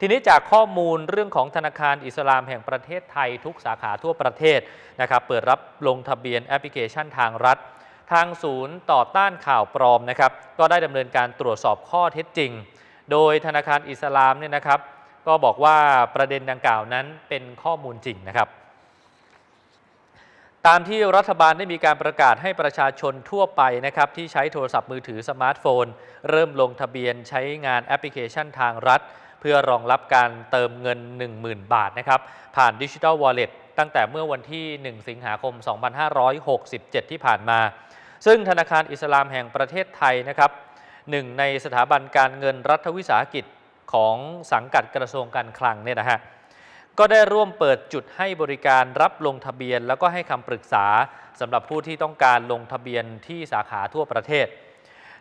ทีนี้จากข้อมูลเรื่องของธนาคารอิสลามแห่งประเทศไทยทุกสาขาทั่วประเทศนะครับเปิดรับลงทะเบียนแอปพลิเคชันทางรัฐ ทางศูนย์ต่อต้านข่าวปลอมนะครับก็ได้ดำเนินการตรวจสอบข้อเท็จจริง โดยธนาคารอิสลามเนี่ยนะครับ ก็บอกว่าประเด็นดังกล่าวนั้นเป็นข้อมูลจริงนะครับตามที่รัฐบาลได้มีการประกาศให้ประชาชนทั่วไปนะครับที่ใช้โทรศัพท์มือถือสมาร์ทโฟน เริ่มลงทะเบียนใช้งานแอปพลิเคชันทางรัฐ พื่อรองรับการเติมเงิน 10,000 บาทนะครับผ่านดิจิทัลวอลเล็ตตั้งแต่เมื่อวันที่ 1 สิงหาคม 2567 ที่ผ่านมา ซึ่งธนาคารอิสลามแห่งประเทศไทยนะครับหนึ่งในสถาบันการเงินรัฐวิสาหกิจของสังกัดกระทรวงการคลังเนี่ยนะฮะก็ได้ร่วมเปิดจุดให้บริการรับลงทะเบียน แล้วก็ให้คำปรึกษาสำหรับผู้ที่ต้องการลงทะเบียนที่สาขาทั่วประเทศ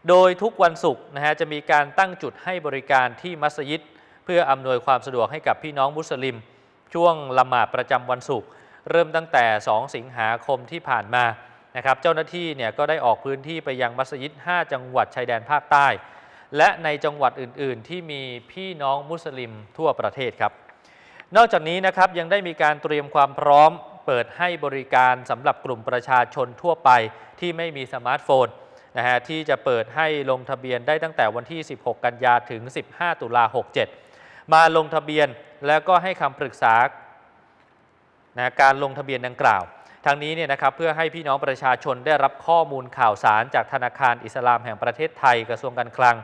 โดยทุกวันศุกร์นะฮะจะมีการตั้งจุดให้บริการที่มัสยิด เพื่ออำนวยความสะดวกให้กับพี่น้องมุสลิม ช่วงละหมาดประจำวันศุกร์เริ่มตั้งแต่ 2 สิงหาคมที่ผ่านมานะครับเจ้าหน้าที่เนี่ยก็ได้ออกพื้นที่ไปยังมัสยิด 5 จังหวัดชายแดนภาคใต้ และในจังหวัดอื่น ๆ ที่มีพี่น้องมุสลิมทั่วประเทศครับ นอกจากนี้นะครับยังได้มีการเตรียมความพร้อม เปิดให้บริการสำหรับกลุ่มประชาชนทั่วไปที่ไม่มีสมาร์ทโฟนนะฮะที่จะเปิดให้ลงทะเบียนได้ตั้งแต่วันที่ 16 กันยาถึง 15 ตุลา67 มาลงทะเบียนแล้วก็ให้คำปรึกษานะการลงทะเบียนดังกล่าวทางนี้เนี่ยนะครับเพื่อให้พี่น้องประชาชนได้รับข้อมูลข่าวสารจากธนาคารอิสลามแห่งประเทศไทยกระทรวงการคลัง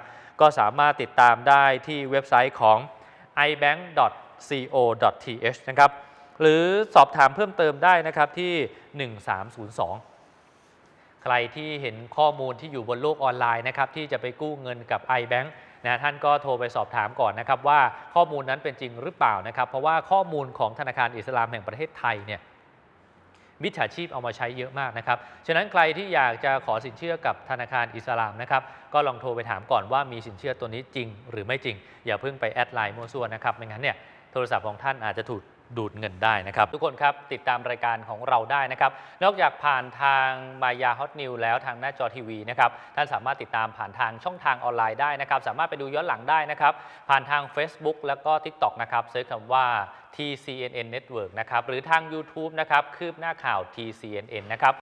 ก็สามารถติดตามได้ที่เว็บไซต์ของ ibank co.th นะครับหรือสอบถามเพิ่มเติมได้นะครับที่ 1302 ใครที่เห็นข้อมูลที่อยู่บนโลกออนไลน์นะครับที่จะไปกู้เงินกับ iBank นะท่านก็โทรไปสอบถามก่อนนะครับว่าข้อมูลนั้นเป็นจริงหรือเปล่านะครับ เพราะว่าข้อมูลของธนาคารอิสลามแห่งประเทศไทยเนี่ยมิจฉาชีพเอามาใช้เยอะมากนะครับ ฉะนั้นใครที่อยากจะขอสินเชื่อกับธนาคารอิสลามนะครับ ก็ลองโทรไปถามก่อนว่ามีสินเชื่อตัวนี้จริง หรือไม่จริง อย่าเพิ่งไปแอดไลน์มั่วซั่วนะครับ ไม่งั้นเนี่ยโทรศัพท์ของท่านอาจจะถูก ดูดเงินได้นะครับ ทุกคนครับ ติดตามรายการของเราได้นะครับ นอกจากผ่านทางมายาฮอตนิวแล้วทางหน้าจอทีวีนะครับท่านสามารถติดตามผ่านทางช่องทางออนไลน์ได้นะครับ สามารถไปดูย้อนหลังได้นะครับ ผ่านทาง Facebook แล้วก็ TikTok นะครับเซิร์ชคำว่า TCNN Network นะครับหรือทาง YouTube นะครับคืบหน้าข่าว TCNN นะครับ